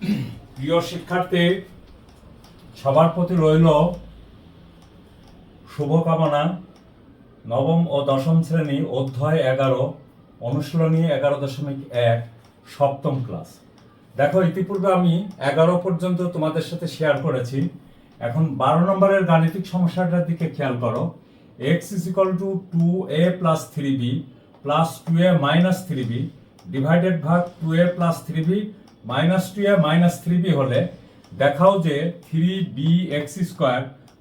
প্রিয় শিক্ষার্থী, সবার প্রতি রইল শুভকামনা। নবম ও দশম শ্রেণি অধ্যায় এগারো, অনুশীলনী এগারো দশমিক এক, সপ্তম ক্লাস। দেখো, ইতিপূর্বে আমি এগারো পর্যন্ত তোমাদের সাথে শেয়ার করেছি। এখন বারো নম্বরের গাণিতিক সমস্যাটার দিকে খেয়াল করো। X is equal to two a plus three b plus two a minus three b divided ভাগ two a plus three b minus two a minus three b হলে দেখাও যে three b x square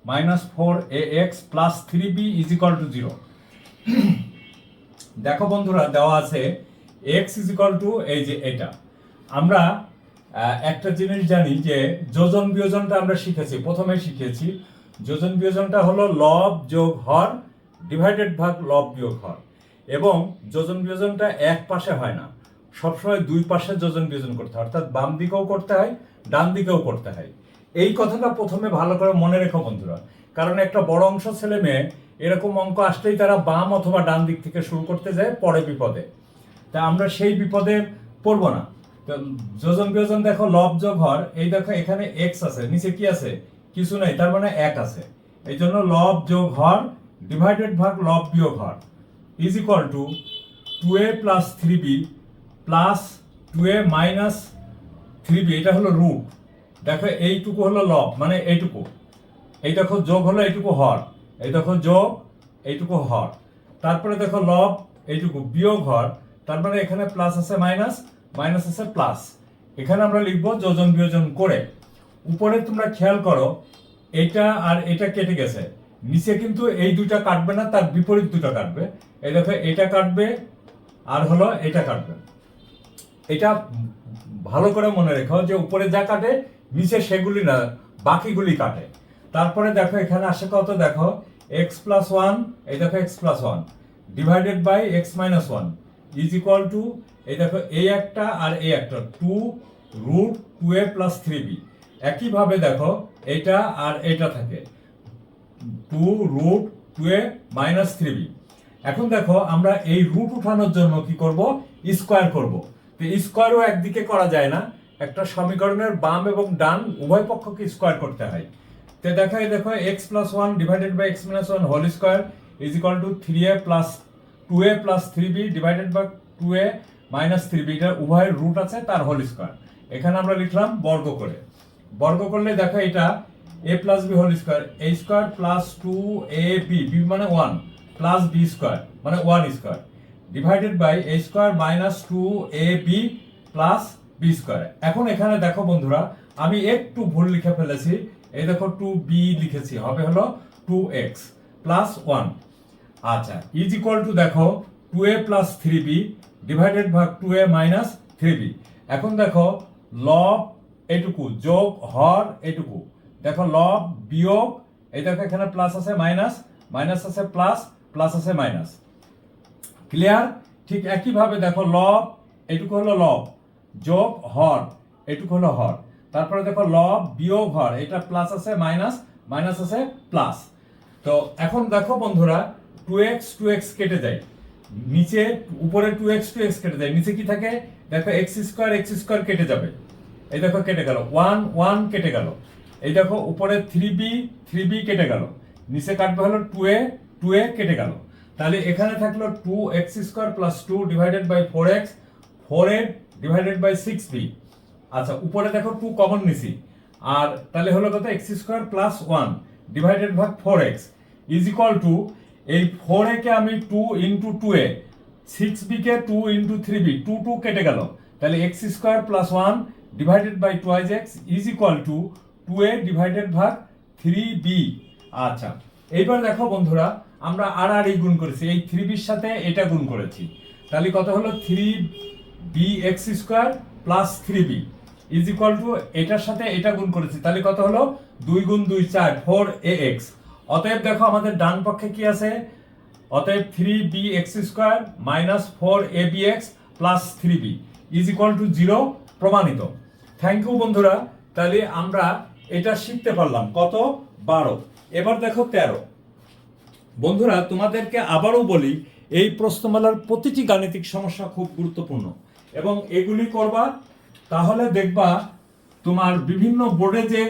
minus four a x plus three b is equal to zero দেখো বন্ধুরা, দেওয়া আছে x is equal to এই যে এটা। আমরা একটা জিনিস জানি যে যোজন বিয়োজনটা আমরা শিখেছি, প্রথমে শিখেছি। যোজন বিয়োজনটা হলো লব যোগ হর ডিভাইডেড ভাগ লব বিয়োগ হর। এবং যোজন বিয়োজনটা এক পাশে হয় না। সবসময় দুই পাশে যোজন বিয়োজন করতে হয়। অর্থাৎ বাম দিকেও করতে হয়, ডান দিকেও করতে হয়। এই কথাটা প্রথমে ভালো করে মনে রেখো বন্ধুরা। কারণ একটা বড় অংশ ছেলে মেয়ে, এরকম অঙ্ক আসলেই তারা বাম অথবা ডান দিক থেকে শুরু করতে যায় পরে বিপদে। তা আমরা সেই বিপদে পড়ব না। যোজন বিয়োজন দেখো লব হর, এই দেখো এখানে এক্স আছে, নিচে কি আছে? কিছু নাই, তার মানে এক আছে। এই জন্য লব যোগ হর ডিভাইডেড ভাগ লব বিয়োগ হর। Is equal to two a plus three b plus two a minus three b এটা হলো রুট দেখো, এইটুকু হলো লব মানে এইটুকু। এই দেখো যোগ হলো, এইটুকু হর। এই দেখো যোগ, এইটুকু হর। তারপরে দেখো লব এইটুকু বিয়োগ হর। তার মানে এখানে প্লাস আছে মাইনাস মাইনাস আছে প্লাস এখানে আমরা লিখব যোজন বিয়োজন করে। উপরে তোমরা খেয়াল করো, এটা আর এটা কেটে গেছে। নিচে কিন্তু এই দুইটা কাটবে না, তার বিপরীত দুটো কাটবে। এই দেখো, এটা কাটবে আর হলো এটা কাটবে। এটা ভালো করে মনে রেখো যে উপরে যা কাটে, নিচে সেগুলি না, বাকিগুলি কাটে। তারপরে দেখো, এখানে আসে কত? দেখো এক্স প্লাস ওয়ান এই দেখো x plus one divided by x minus one is equal to এই দেখো, এই একটা আর এই একটা two root two a plus three b একইভাবে দেখো, এটা আর এটা থাকে two root two a minus three b এখন দেখো, আমরা এই রুট উঠানোর জন্য কি করব? স্কোয়ার করব। স্কোয়ারও একদিকে করা যায় না, একটা সমীকরণের বাম এবং ডান উভয় পক্ষকে স্কোয়ার করতে হয়। তো দেখো দেখো x plus one divided by x minus one whole square is equal to three a plus two a plus three b divided by two a minus three b এটা উভয়ের রুট আছে, তার হোল স্কোয়ার এখানে আমরা লিখলাম বর্গ করে। বর্গ করলে দেখো এটা a plus b whole square a square plus two a b b মানে ওয়ান প্লাস বি স্কোয়ার মানে one square divided by a square minus two a b plus b square এখন এখানে দেখো বন্ধুরা, আমি একটু ভুল লিখে ফেলেছি। এই দেখো টু বি লিখেছি, হবে হলো টু এক্স প্লাস ওয়ান আচ্ছা ইজ ইকুয়াল টু দেখো two a plus three b divided ভাগ two a minus three b এখন দেখো লব এটুকু, যোগ, হর এটুকু। দেখো লব বিয়োগ, এই দেখো এখানে প্লাস আছে মাইনাস মাইনাস আছে প্লাস প্লাস আছে মাইনাস ক্লিয়ার ঠিক একইভাবে দেখো লব, এটুকু হলো লব, যোগ হর, এটুকু হলো হর। তারপরে দেখো লব বিয়োগ হর, এটা প্লাস আছে মাইনাস মাইনাস আছে প্লাস তো এখন দেখো বন্ধুরা টু এক্স টু এক্স কেটে যায়। নিচে, উপরে টু এক্স টু এক্স কেটে যায়। নিচে কি থাকে? দেখো এক্স স্কোয়ার এক্স স্কোয়ার কেটে যাবে। এই দেখো কেটে গেল। ওয়ান ওয়ান কেটে গেল। এই দেখো উপরে থ্রি বি থ্রি বি কেটে গেল। নিচে কাটবে হলো টু এ টু এ কেটে গেল। তাহলে এখানে থাকল two x square plus two divided by four x four a divided by six b আচ্ছা উপরে দেখো টু কমন নিছি। আর তাহলে হলো কত? X square plus one divided ভাগ four x is equal to এই ফোর এ কে আমি two into two a six b K two into three b two two কেটে গেল। তাহলে x square plus one divided by twice x is equal to two a divided ভাগ three b আচ্ছা এইবার দেখো বন্ধুরা আমরা আর আর গুণ করেছি। এই থ্রি বির সাথে এটা গুণ করেছি। তাহলে কত হলো? Three b x square plus three b is equal to এটার সাথে এটা গুণ করেছি। তাহলে কত হলো? দুই গুণ দুই চার, ফোর এ এক্স। অতএব দেখো আমাদের ডান পক্ষে কি আছে? অতএব three b x square minus four a b x plus three b is equal to zero প্রমাণিত। থ্যাংক ইউ বন্ধুরা। তাহলে আমরা এটা শিখতে পারলাম। কত? বারো। এবার দেখো তেরো। বন্ধুরা, তোমাদেরকে আবারও বলি, এই প্রশ্নমালার প্রতিটি গাণিতিক সমস্যা খুব গুরুত্বপূর্ণ। এবং এগুলি করবা, তাহলে দেখবা তোমার বিভিন্ন বোর্ডে যে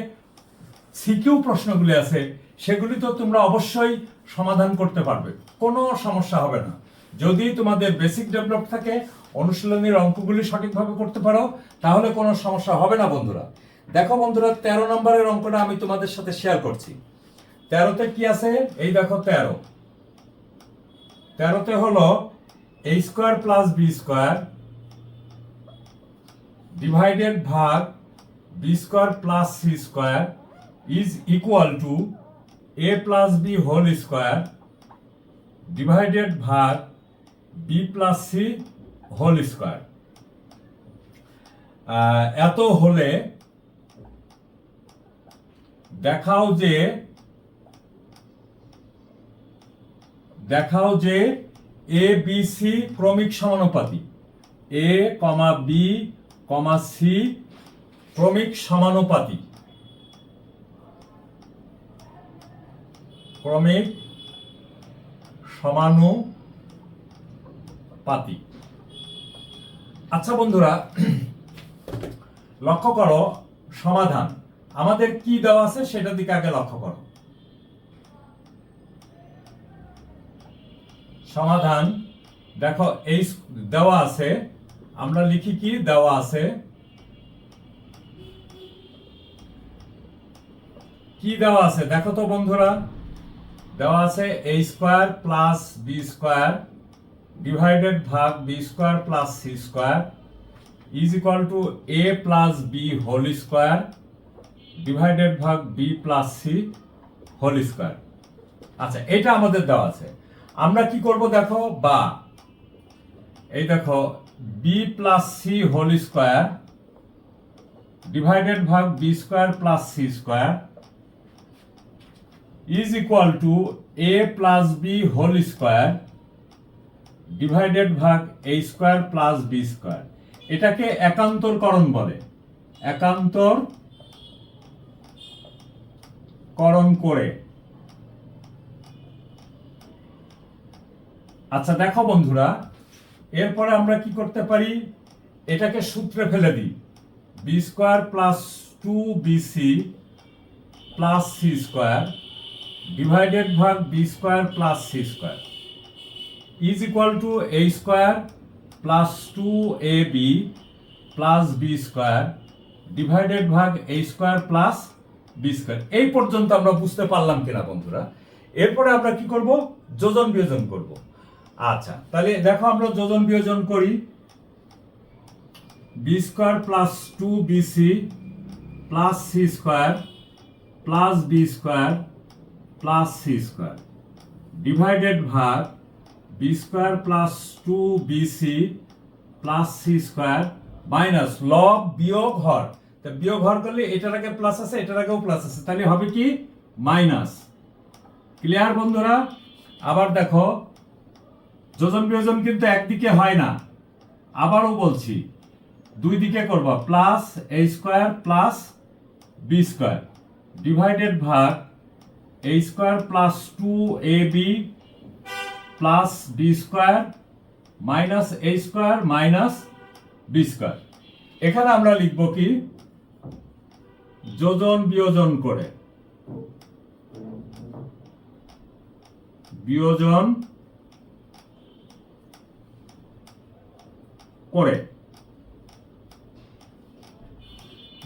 সিকিউ প্রশ্নগুলি আছে, সেগুলি তো তোমরা অবশ্যই সমাধান করতে পারবে। কোনো সমস্যা হবে না। যদি তোমাদের বেসিক ডেভেলপ থাকে, অনুশীলনীর অঙ্কগুলি সঠিকভাবে করতে পারো, তাহলে কোনো সমস্যা হবে না বন্ধুরা। দেখো বন্ধুরা, তেরো নম্বরের অঙ্কটা আমি তোমাদের সাথে শেয়ার করছি। তেরোতে কি আছে? এই দেখো তেরো। তেরোতে হলো a square plus b square divided ভাগ b square plus c square is equal to a plus b whole square divided ভাগ b plus c whole square এত হলে দেখাও যে দেখাও যে এ বি সি ক্রমিক সমানুপাতি। এ কমা বি কমা সি ক্রমিক সমানুপাতি। ক্রমিক সমানুপাতি। আচ্ছা বন্ধুরা, লক্ষ্য করো, সমাধান। আমাদের কি দেওয়া আছে সেটার দিকে আগে লক্ষ্য করো। সমাধান। দেখো, এই দেওয়া আছে। আমরা লিখি কি? দেওয়া আছে। কি দেওয়া আছে? দেখো তো বন্ধুরা। দেওয়া আছে a square plus b square divided ভাগ b square plus c square is equal to a plus b whole square divided ভাগ b plus c whole square আচ্ছা এটা আমাদের দেওয়া আছে। আমরা কি করব দেখো? বা, এই দেখো b plus c whole square divided ভাগ b square plus c square is equal to a plus b whole square divided ভাগ a square plus b square এটাকে একান্তরকরণ বলে। একান্তর করণ করে। আচ্ছা দেখো বন্ধুরা, এরপরে আমরা কি করতে পারি? এটাকে সূত্রে ফেলে দিই। B square plus two bc plus c square divided ভাগ b square plus c square is equal to a square plus two a b plus b square divided ভাগ a square plus b square এই পর্যন্ত আমরা বুঝতে পারলাম কিনা বন্ধুরা? এরপরে আমরা কি করব? যোজন বিয়োজন করব। আচ্ছা। তাহলে দেখো আমরা যোজন বিয়োজন করি। B square plus two bc plus c square plus b square plus c square divided ভাগ b square plus two bc plus c square minus লব বিয়োগ হর। তা বিয়োগ হর করলে এটার আগে প্লাস আছে, এটার আগেও প্লাস আছে। তাহলে হবে কি? মাইনাস ক্লিয়ার বন্ধুরা? আবার দেখো যোজন বিয়োজন কিন্তু একদিকে হয় না। আবারও বলছি, দুই দিকে করবা plus a square plus b square divided ভাগ a square plus two a b plus b square minus a square minus b square এখানে আমরা লিখব কি? যোজন বিয়োজন করে। বিয়োজন করে।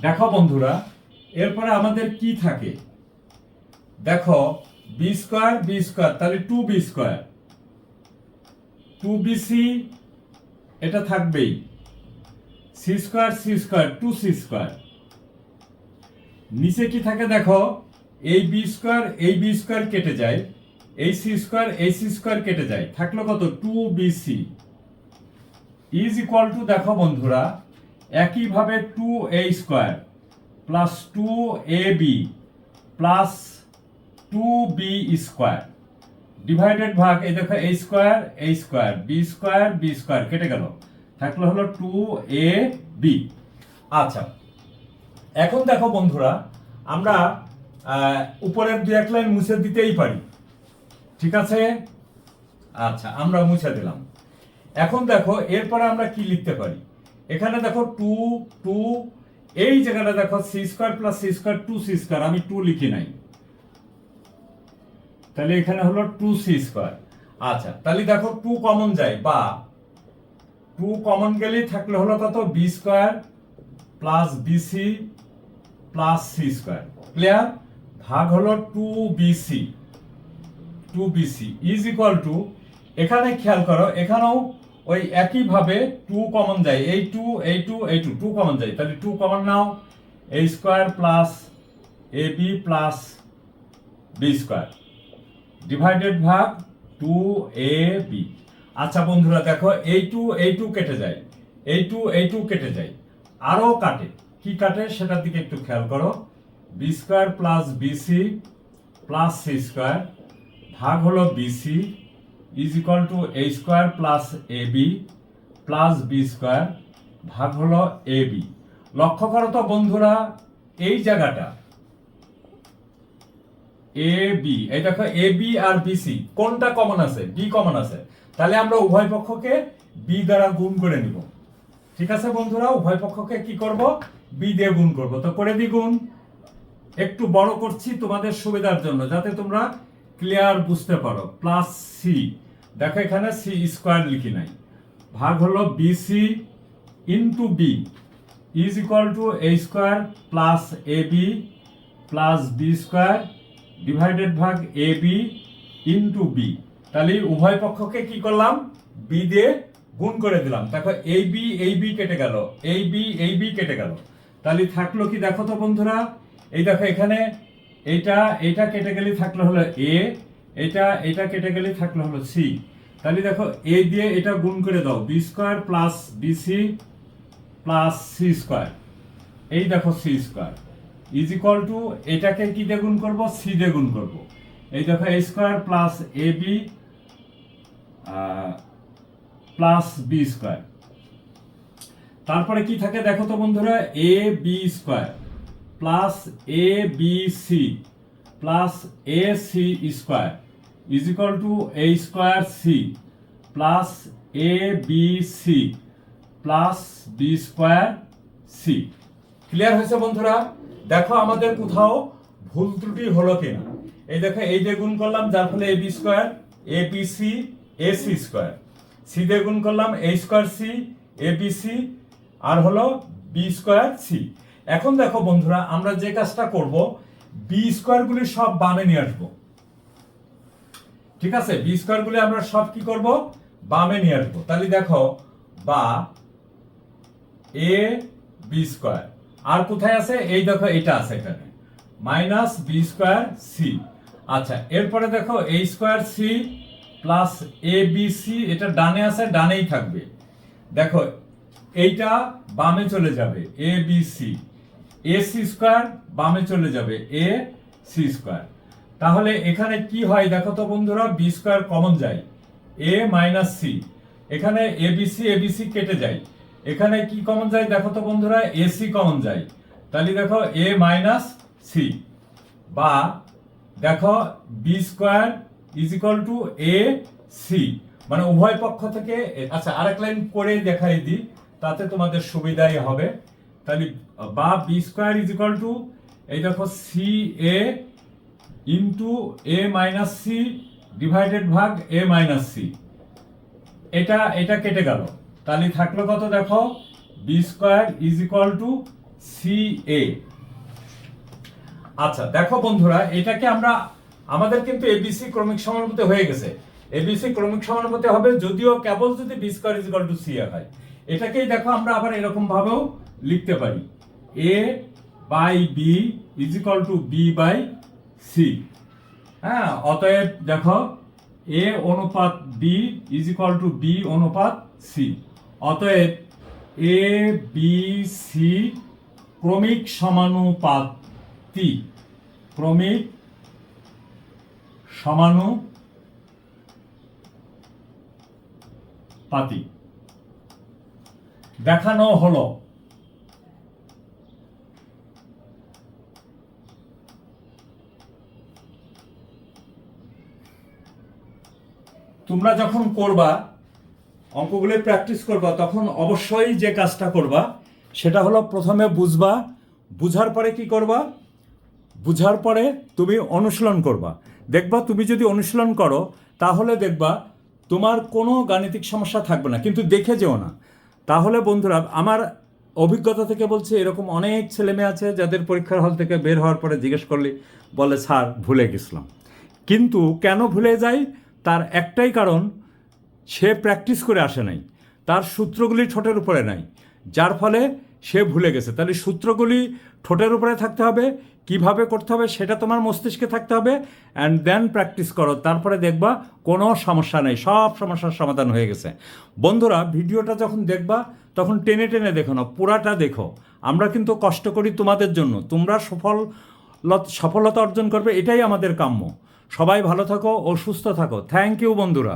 দেখো বন্ধুরা, এরপরে আমাদের কি থাকে? দেখো বি স্কোয়ার বি স্কোয়ার তাহলে two b square two bc এটা থাকবেই। C square c square two c square নিচে কি থাকে দেখো? এই বি স্কোয়ার এই বি স্কোয়ার কেটে যায়। এই সি স্কোয়ার এই সি স্কোয়ার কেটে যায়। থাকল কত? Two bc is equal to দেখো বন্ধুরা, একইভাবে two a square plus two a b plus two b square divided ভাগ, এই দেখো a square a square b square b square কেটে গেল। থাকল হলো টু এ বি আচ্ছা এখন দেখো বন্ধুরা, আমরা উপরের দু এক লাইন মুছে দিতেই পারি। ঠিক আছে? আচ্ছা আমরা মুছে দিলাম। এখন দেখো, এরপরে আমরা কি লিখতে পারি? এখানে দেখো টু টু এই জায়গাটা দেখো c square plus c square two c square আমি টু লিখি নাই। তাহলে এখানে হলো টু সি স্কোয়ার আচ্ছা তাহলে দেখো টু কমন যায়, বা টু কমন গেলেই থাকলে হলো কত? B square plus bc plus c square clear ভাগ হলো two bc two bc is equal to এখানে খেয়াল করো, এখানেও ওই একইভাবে টু কমন যায়। এই টু এই টু এই টু টু কমন যায়। তাহলে two common now. A square plus a b plus b square divided ভাগ টু এ বি আচ্ছা বন্ধুরা, দেখো, এই টু এই টু কেটে যায়। এই টু এই টু কেটে যায়। আরও কাটে। কি কাটে? সেটার দিকে একটু খেয়াল করো। B square plus bc plus c square ভাগ হলো bc is equal to a square plus a b plus b square ভাগ হলো এ বি লক্ষ্য করো তো বন্ধুরা, এই জায়গাটা এ বি এই দেখো এ বি আর বিসি কোনটা কমন আছে? বি কমন আছে। তাহলে আমরা উভয় পক্ষকে বি দ্বারা গুণ করে নিব। ঠিক আছে বন্ধুরা, উভয় পক্ষকে কি করব? বি দিয়ে গুণ করব। তো করে দি গুণ। একটু বড় করছি তোমাদের সুবিধার জন্য, যাতে তোমরা ক্লিয়ার বুঝতে পারো। প্লাস সি দেখো এখানে সি স্কোয়ার লিখি নাই। ভাগ হলো bc into b is equal to a square plus a b plus b square divided ভাগ এ বি ইন্টু বি তাহলে উভয় পক্ষকে কি করলাম? বি দিয়ে গুণ করে দিলাম। দেখো এই বি এই বি কেটে গেল। এই বি এই বি কেটে গেল। তাহলে থাকল কি দেখো তো বন্ধুরা? এই দেখো এখানে এইটা এইটা কেটে গেলে থাকল হলো এ এটা এটা কেটে গেলে থাকল হলো সি তাহলে দেখো এ দিয়ে এটা গুণ করে দাও b square plus bc plus c square এই দেখো c square is equal to এটাকে কি দিয়ে গুণ করব? সি দিয়ে গুণ করব। এই দেখো a square plus a b plus b square তারপরে কি থাকে দেখো তো বন্ধুরা? A b square plus a b c plus a c square is equal to a square c plus a b c plus b square c clear হয়েছে বন্ধুরা? দেখো আমাদের কোথাও ভুল ত্রুটি হলো কিনা। এই দেখো, এই দিয়ে গুণ করলাম, যার ফলে a b square a b c a c square c দিয়ে গুণ করলাম a square c a b c আর হলো বি স্কোয়ার সি এখন দেখো বন্ধুরা, আমরা যে কাজটা করব বি স্কোয়ারগুলি সব বামে নিয়ে আসব। ঠিক আছে? বি স্কোয়ারগুলি আমরা সব কি করব? বামে নিয়ে আসব। তাহলে দেখো, বা এ বি স্কোয়ার আর কোথায় আছে? এই দেখো এটা আছে এখানে। মাইনাস বি স্কোয়ার সি আচ্ছা এরপরে দেখো a square c plus a b c এটা ডানে আছে, ডানেই থাকবে। দেখো, এইটা বামে চলে যাবে a b c a c square বামে চলে যাবে এ সি স্কোয়ার তাহলে এখানে কি হয় দেখো তো বন্ধুরা বি স্কোয়ার কমন যায়। এ মাইনাস সি এখানে a b c a b c কেটে যায়। এখানে কি কমন যায় দেখো তো বন্ধুরা এ সি কমন যায়। তাহলে দেখো এ মাইনাস সি বা দেখো b square is equal to a c মানে উভয় পক্ষ থেকে আচ্ছা আরেক লাইন করে দেখাই দিই, তাতে তোমাদের সুবিধাই হবে। তাহলে, বা b square is equal to এই দেখো c a into a minus c divided ভাগ এ মাইনাস সি। এটা এটা কেটে গেল। তাহলে থাকল কত দেখো? B square is equal to c a আচ্ছা দেখো বন্ধুরা, এটাকে আমরা, আমাদের কিন্তু এবিসি ক্রমিক সমানুপাতে হয়ে গেছে। এবিসি ক্রমিক সমানুপাতে হবে যদিও কেবল যদি b square is equal to c a হয়। এটাকেই দেখো আমরা আবার এরকম ভাবেও লিখতে পারি। A by b is equal to b by c হ্যাঁ অতএব দেখো এ অনুপাত b is equal to b অনুপাত সি অতএব এ বি সি ক্রমিক সমানুপাতি ক্রমিক সমানুপাতি দেখানো হলো। তোমরা যখন করবা, অঙ্কগুলো প্র্যাকটিস করবা, তখন অবশ্যই যে কাজটা করবা, সেটা হলো প্রথমে বুঝবা, বুঝার পরে কি করবা? বুঝার পরে তুমি অনুশীলন করবা। দেখবা তুমি যদি অনুশীলন করো, তাহলে দেখবা তোমার কোনো গাণিতিক সমস্যা থাকবে না, কিন্তু দেখে যেও না। তাহলে বন্ধুরা, আমার অভিজ্ঞতা থেকে বলছে, এরকম অনেক ছেলে মেয়ে আছে যাদের পরীক্ষার হল থেকে বের হওয়ার পরে জিজ্ঞেস করলে, বলে, স্যার, ভুলে গেছিলাম। কিন্তু কেন ভুলে যাই? তার একটাই কারণ, সে প্র্যাকটিস করে আসে নাই। তার সূত্রগুলি ঠোঁটের উপরে নাই, যার ফলে সে ভুলে গেছে। তাহলে সূত্রগুলি ঠোঁটের উপরে থাকতে হবে, কীভাবে করতে হবে সেটা তোমার মস্তিষ্কে থাকতে হবে অ্যান্ড দেন প্র্যাকটিস করো। তারপরে দেখবা কোনো সমস্যা নেই, সব সমস্যার সমাধান হয়ে গেছে। বন্ধুরা, ভিডিওটা যখন দেখবা, তখন টেনে টেনে দেখো না, পুরাটা দেখো। আমরা কিন্তু কষ্ট করি তোমাদের জন্য। তোমরা সফল সফলতা অর্জন করবে, এটাই আমাদের কাম্য। সবাই ভালো থাকো ও সুস্থ থাকো। থ্যাংক ইউ বন্ধুরা।